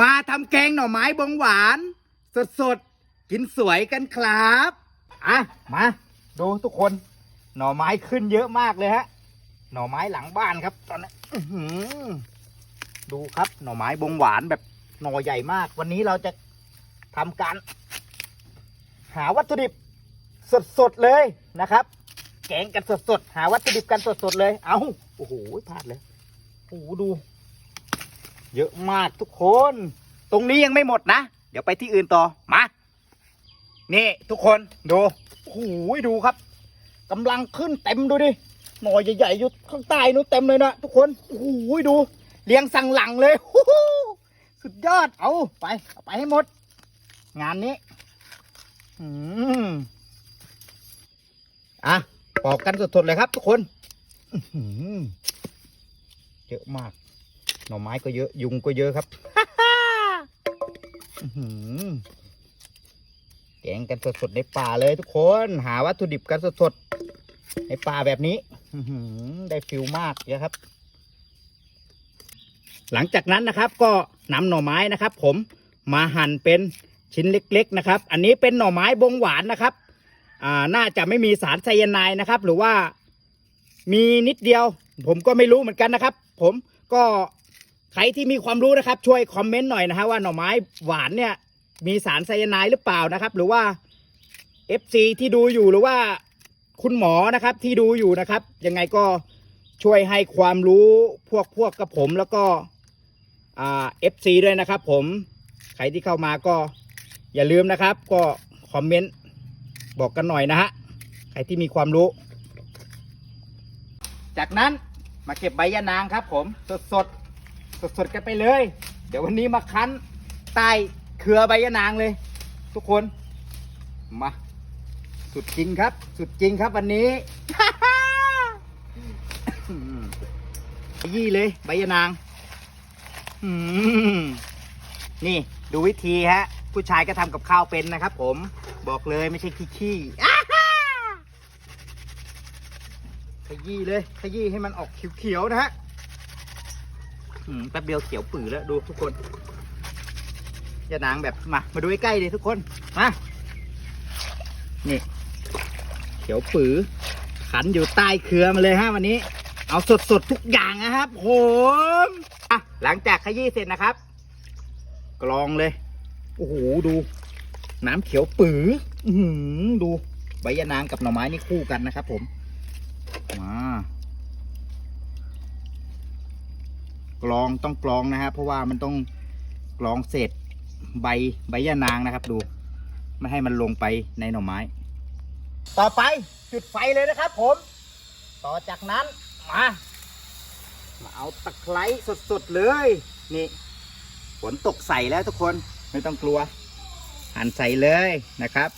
มาทำแกงหน่อไม้บงหวาน สดๆ กินสวยกันครับ อะ มาดูทุกคน หน่อไม้ขึ้นเยอะมากเลยฮะ หน่อไม้หลังบ้านครับ ตอนนี้อื้อหือดูครับ หน่อไม้บงหวานแบบหน่อใหญ่มาก วันนี้เราจะทำการ หาวัตถุดิบสดๆเลยนะครับ แกงกันสดๆ หาวัตถุดิบกันสดๆเลย เอาโอ้โหพลาดเลย โอ้โหดู เยอะมากทุกคน ตรงนี้ยังไม่หมดนะ เดี๋ยวไปที่อื่นต่อ มา นี่ทุกคนดูโอ้โหดูครับกำลังขึ้นเต็มดูดิ หน่อใหญ่ๆอยู่ข้างใต้นู้นเต็มเลยนะทุกคนโอ้โหดู เลี้ยงสั่งหลังเลย สุดยอด เอาไปเอาไปให้หมด งานนี้ อืมอะปอกกันสดๆเลยครับทุกคนเยอะมาก หน่อไม้ก็เยอะ ยุงก็เยอะครับแกงกันสดๆในป่าเลยทุกคน หาวัตถุดิบกันสดๆในป่าแบบนี้ได้ฟิลมากเลยครับ หลังจากนั้นนะครับ ก็นำหน่อไม้นะครับ ผมมาหั่นเป็นชิ้นเล็ก ๆ นะครับ อันนี้เป็นหน่อไม้บงหวานนะครับ อ่า น่าจะไม่มีสารไซยาไนด์นะครับ หรือว่ามีนิดเดียว ผมก็ไม่รู้เหมือนกันนะครับ ผมก็ ใครที่มีความรู้นะครับ ช่วยคอมเมนต์หน่อยนะฮะว่าหน่อไม้หวานเนี่ย มีสารไซยาไนด์หรือเปล่านะครับ หรือว่า FC ที่ดูอยู่หรือว่าคุณหมอนะครับที่ดูอยู่นะครับ ยังไงก็ช่วยให้ความรู้พวกพวกกับผมแล้วก็เอ่า FC ด้วยนะครับ ผมใครที่เข้ามาก็อย่าลืมนะครับ ก็คอมเมนต์บอกกันหน่อยนะฮะใครที่มีความรู้ จากนั้นมาเก็บใบยะนางครับ ผมสดสด สดๆกันไปเลย เดี๋ยววันนี้มาคั้นใต้เครือใบยะนางเลย ทุกคน มา สุดจริงครับ สุดจริงครับวันนี้ขยี่เลยใบยะนางนี่ดูวิธีฮะ ผู้ชายก็ทำกับข้าวเป็นนะครับผมบอกเลยไม่ใช่ขี้ขี้ขยี้เลย ขยี้ให้มันออกเขียวๆนะฮะ แป๊บเดียวเขียวปื่อแล้วดูทุกคนอย่านางแบบมา มาดูใกล้ๆเลยทุกคน มา นี่ เขียวปื๋อขันอยู่ใต้เครือมาเลยฮะวันนี้ เอาสดๆทุกอย่างนะครับผมอะหลังจากขยี้เสร็จนะครับ กรองเลย โอ้โหดู น้ำเขียวปื๋ออื้อดูใบยะนางกับหน่อไม้นี่คู่กันนะครับผม มา กรองต้องกรองนะฮะเพราะว่ามันต้องกรองเศษใบใบยะนางนะครับ ดู ไม่ให้มันลงไปในหน่อไม้ ต่อไปจุดไฟเลยนะครับ ผม ต่อจากนั้นมามาเอาตะไคร้สดๆเลย นี่ฝนตกใส่แล้วทุกคนไม่ต้องกลัว หั่นใส่เลยนะครับ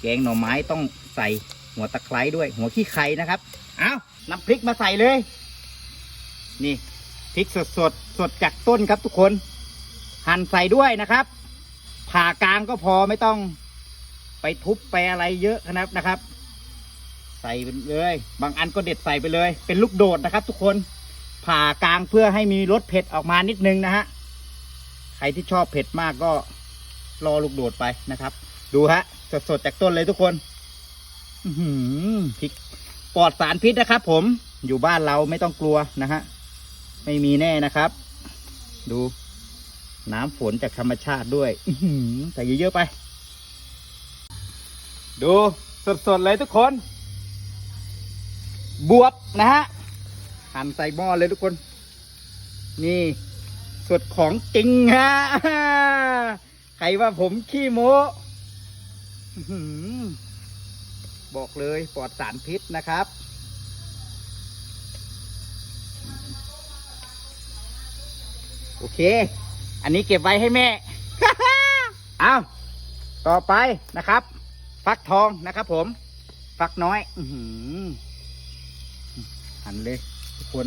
แกงหน่อไม้ต้องใส่หัวตะไคร้ด้วย หัวขี้ไข่นะครับ เอาน้ำพริกมาใส่เลย นี่ พริกสดสดสดจากต้นครับทุกคน หั่นใส่ด้วยนะครับ ผ่ากลางก็พอไม่ต้องไปทุบไปอะไรเยอะนะครับนะครับ ใส่ไปเลย บางอันก็เด็ดใส่ไปเลย เป็นลูกโดดนะครับ ทุกคน ผ่ากลางเพื่อให้มีรสเผ็ดออกมานิดนึงนะฮะใครที่ชอบเผ็ดมากก็รอลูกโดดไปนะครับ ดูฮะ สดๆจากต้นเลยทุกคนอืพริกปลอดสารพิษนะครับ ผมอยู่บ้านเราไม่ต้องกลัวนะฮะ ไม่มีแน่นะครับ ดู น้ำฝนจากธรรมชาติด้วยอื้อหือใส่เยอะๆไป ดูสดๆเลยทุกคน บวบนะฮะหั่นใส่หม้อเลยทุกคน นี่สดของจริงฮะใครว่าผมขี้โม้บอกเลยปลอดสารพิษนะครับ โอเค อันนี้เก็บไว้ให้แม่ เอาต่อไปนะครับ ฟักทองนะครับผม ฟักน้อย อืหันเลยทุกคน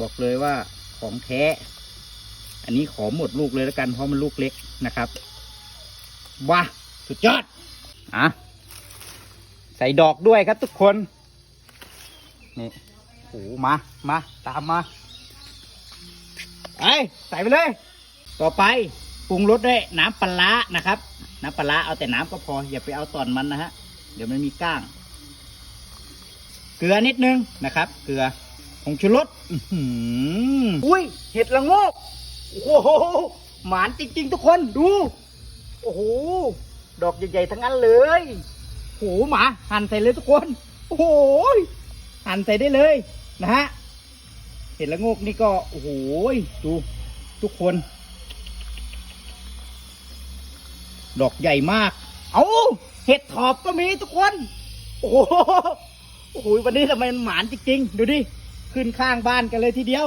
บอกเลยว่าของแท้ อันนี้ขอหมดลูกเลยแล้วกัน เพราะมันลูกเล็กนะครับว้าสุดยอด อะ ใส่ดอกด้วยครับทุกคน นี่โอ้มา มา ตามมา ไอ้ยใส่ไปเลย ต่อไปปรุงรสด้วยน้ำปลาร้านะครับ น้ำปลาร้าเอาแต่น้ำก็พอ อย่าไปเอาตอนมันนะฮะ เดี๋ยวมันมีก้าง เกลือนิดนึงนะครับ เกลือผงชูรสอุ้ย เห็ดละงกโอ้โห หมานจริง ๆ ทุกคนดู โอ้โห ดอกใหญ่ๆทั้งนั้นเลยโอ้โหหมา หั่นใส่เลยทุกคน โอ้โห หั่นใส่ได้เลยนะฮะ เห็ดละโงกนี่ก็โอ้โหดูทุกคน ดอกใหญ่มาก เอาเห็ดถอบก็มีทุกคน โอ้โหโอ้โหวันนี้ทำไมมันหมานจริงๆ ดูดิ ขึ้นข้างบ้านกันเลยทีเดียว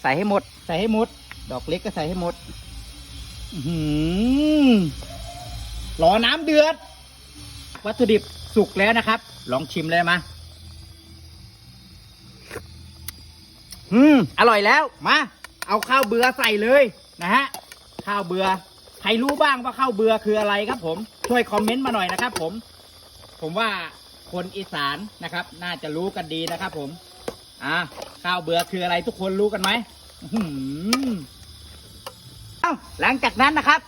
ใส่ให้หมด ใส่ให้หมด ดอกเล็กก็ใส่ให้หมดอื้อหือรอน้ำเดือด วัตถุดิบสุกแล้วนะครับ ลองชิมเลยมา อืม อร่อยแล้ว มา เอาข้าวเบือใส่เลยนะฮะ ข้าวเบือ ใครรู้บ้างว่าข้าวเบือคืออะไรครับผม ช่วยคอมเมนต์มาหน่อยนะครับผม ผมว่าคนอีสานนะครับ น่าจะรู้กันดีนะครับผม อ่า ข้าวเบือคืออะไรทุกคนรู้กันไหมอื้อหือเอ้าหลังจากนั้นนะครับ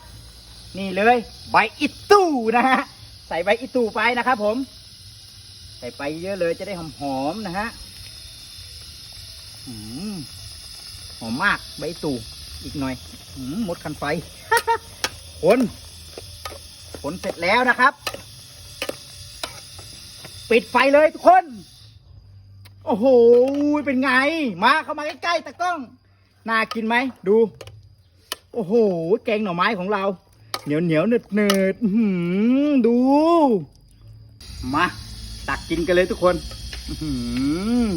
นี่เลย ใบอิตูนะฮะ ใส่ใบอิตูไปนะครับผม ใส่ไปเยอะเลยจะได้หอมๆนะฮะอืม หอมมากใบตู่อีกหน่อยอหมดคันไฟผลผลเสร็จแล้วนะครับ ปิดไฟเลยทุกคน โอ้โห เป็นไง มาเข้ามาใกล้ๆตะกล้อง น่ากินไหม ดู โอ้โห แกงหน่อไม้ของเรา เหนียวเหนียวเนืดเนืดหือดู มา ตักกินกันเลยทุกคน อื้อหือ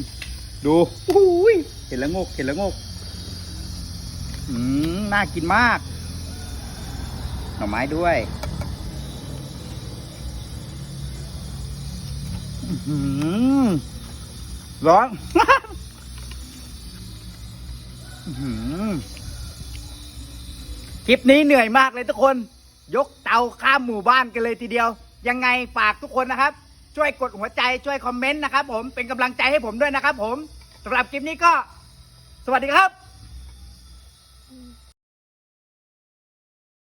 ดูอุ้ยเห็นแล้วงกเห็นแล้วงกอืมน่ากินมาก หน่อไม้ด้วยอื้อหือร้อนอื้อหือคลิปนี้เหนื่อยมากเลยทุกคน ยกเตาข้ามหมู่บ้านกันเลยทีเดียว ยังไงฝากทุกคนนะครับ ช่วยกดหัวใจช่วยคอมเมนต์นะครับผมเป็นกำลังใจให้ผมด้วยนะครับผมสำหรับคลิปนี้ก็ สวัสดีครับ